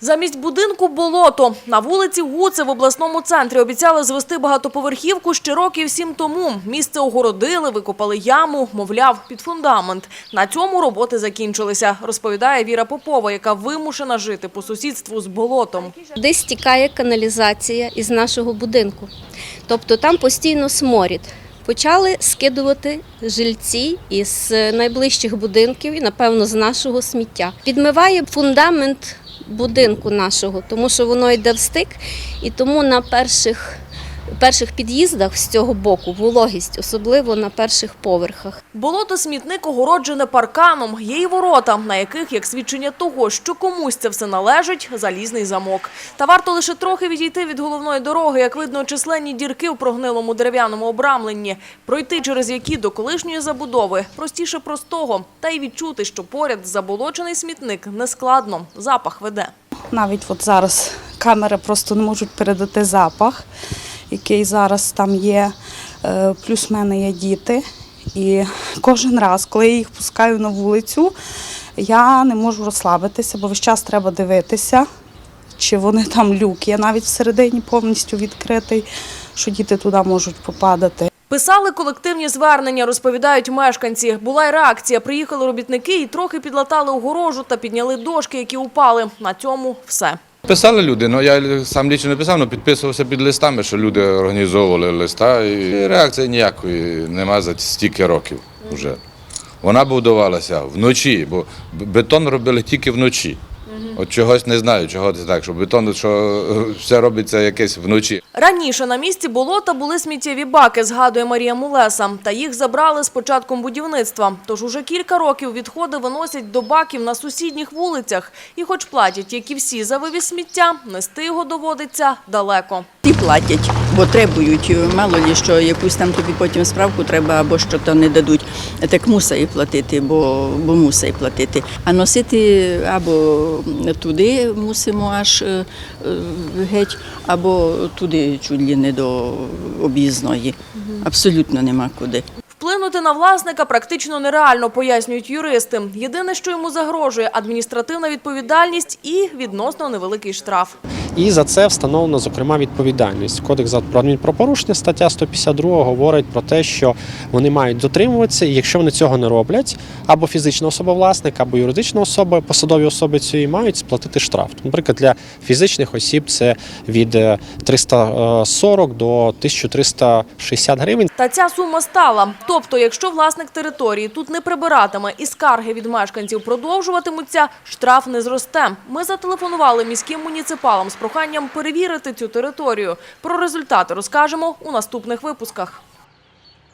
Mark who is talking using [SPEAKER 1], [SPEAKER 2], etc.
[SPEAKER 1] Замість будинку болото. На вулиці Гуце в обласному центрі обіцяли звести багатоповерхівку ще років сім тому. Місце огородили, викопали яму, мовляв, під фундамент. На цьому роботи закінчилися, розповідає Віра Попова, яка вимушена жити по сусідству з болотом.
[SPEAKER 2] Десь стікає каналізація із нашого будинку. Тобто там постійно сморід. Почали скидувати жильці із найближчих будинків і, напевно, з нашого сміття. Підмиває фундамент будинку нашого, тому що воно йде в стик, і тому на перших, перших під'їздах з цього боку вологість, особливо на перших поверхах.
[SPEAKER 1] Болото-смітник огороджене парканом. Є й ворота, на яких, як свідчення того, що комусь це все належить, залізний замок. Та варто лише трохи відійти від головної дороги, як видно, численні дірки в прогнилому дерев'яному обрамленні, пройти через які до колишньої забудови простіше простого, та й відчути, що поряд заболочений смітник нескладно, запах веде.
[SPEAKER 3] Навіть от зараз камери просто не можуть передати запах, який зараз там є. Е, Плюс в мене є діти. І кожен раз, коли я їх пускаю на вулицю, я не можу розслабитися, бо весь час треба дивитися, чи вони там люк. є навіть всередині повністю відкритий, що діти туди можуть попадати.
[SPEAKER 1] Писали колективні звернення, розповідають мешканці. Була й реакція. Приїхали робітники і трохи підлатали огорожу та підняли дошки, які упали. На цьому все.
[SPEAKER 4] Писали люди, ну я сам лічно не писав, але підписувався під листами, що люди організовували листа. І реакції ніякої нема за стільки років вже. Вона будувалася вночі, бо бетон робили тільки вночі. От чогось не знаю, чого це так, що бетон, що все робиться якесь вночі.
[SPEAKER 1] Раніше на місці болота були сміттєві баки, згадує Марія Мулеса. Та їх забрали з початком будівництва. Тож уже кілька років відходи виносять до баків на сусідніх вулицях. І хоч платять, як і всі за вивіз сміття, нести його доводиться далеко.
[SPEAKER 5] Ті платять, бо требують. Мало лі що якусь там тобі потім справку треба або що то не дадуть. Так мусить платити, бо, бо мусить платити. А носити або туди мусимо аж е, е, геть, або туди чуть ли не до об'їзної. Абсолютно нема куди.
[SPEAKER 1] Вплинути на власника практично нереально, пояснюють юристи. Єдине, що йому загрожує – адміністративна відповідальність і відносно невеликий штраф.
[SPEAKER 6] І за це встановлено зокрема відповідальність. Кодекс про адмінпропорушення, стаття 152 говорить про те, що вони мають дотримуватися, і якщо вони цього не роблять, або фізична особа власник, або юридична особа, посадові особи цієї мають сплатити штраф. Наприклад, для фізичних осіб це від е, 340 до 1360 гривень.
[SPEAKER 1] Та ця сума стала. Тобто, якщо власник території тут не прибиратиме і скарги від мешканців продовжуватимуться, штраф не зросте. Ми зателефонували міським муніципалам з проханням перевірити цю територію. Про результати розкажемо у наступних випусках.